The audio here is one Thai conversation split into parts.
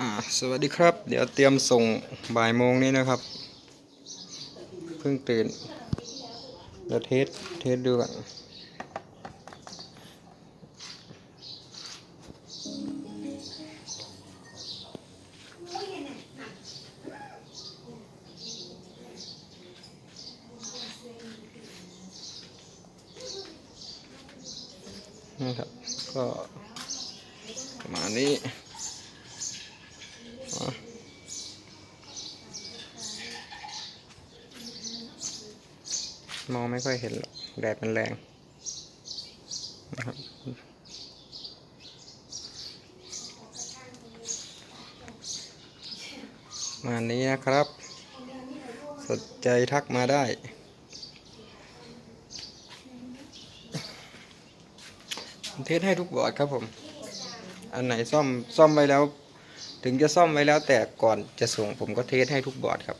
สวัสดีครับ เดี๋ยวเตรียมส่งบ่ายโมงนี้นะครับ เพิ่งตื่นเดี๋ยวเทสเทสดูก่อนนะครับ ก็ประมาณนี้ มองไม่ค่อยเห็นหรอกแดดมันแรงนะครับมาณนี้นะครับ สนใจทักมาได้ เทสให้ทุกบอร์ดครับผม อันไหนซ่อมซ่อมไว้แล้ว ถึงจะซ่อมไว้แล้วแต่ก่อนจะส่งผมก็เทสให้ทุกบอร์ดครับ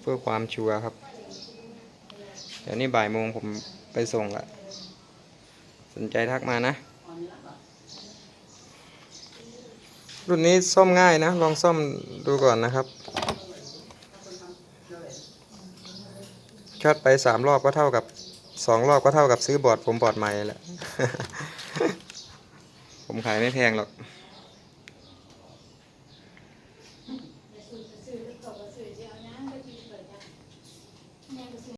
เพื่อความชัวร์ครับ ดี๋ยวนี้บ่ายโมงผมไปส่งละสนใจทักมานะ รุ่นนี้ซ่อมง่ายนะ ลองซ่อมดูก่อนนะครับช็อตไปสามรอบก็เท่ากับสองรอบก็เท่ากับซื้อบอร์ดผมบอร์ดใหม่แหละ ผมขายไม่แพงหรอก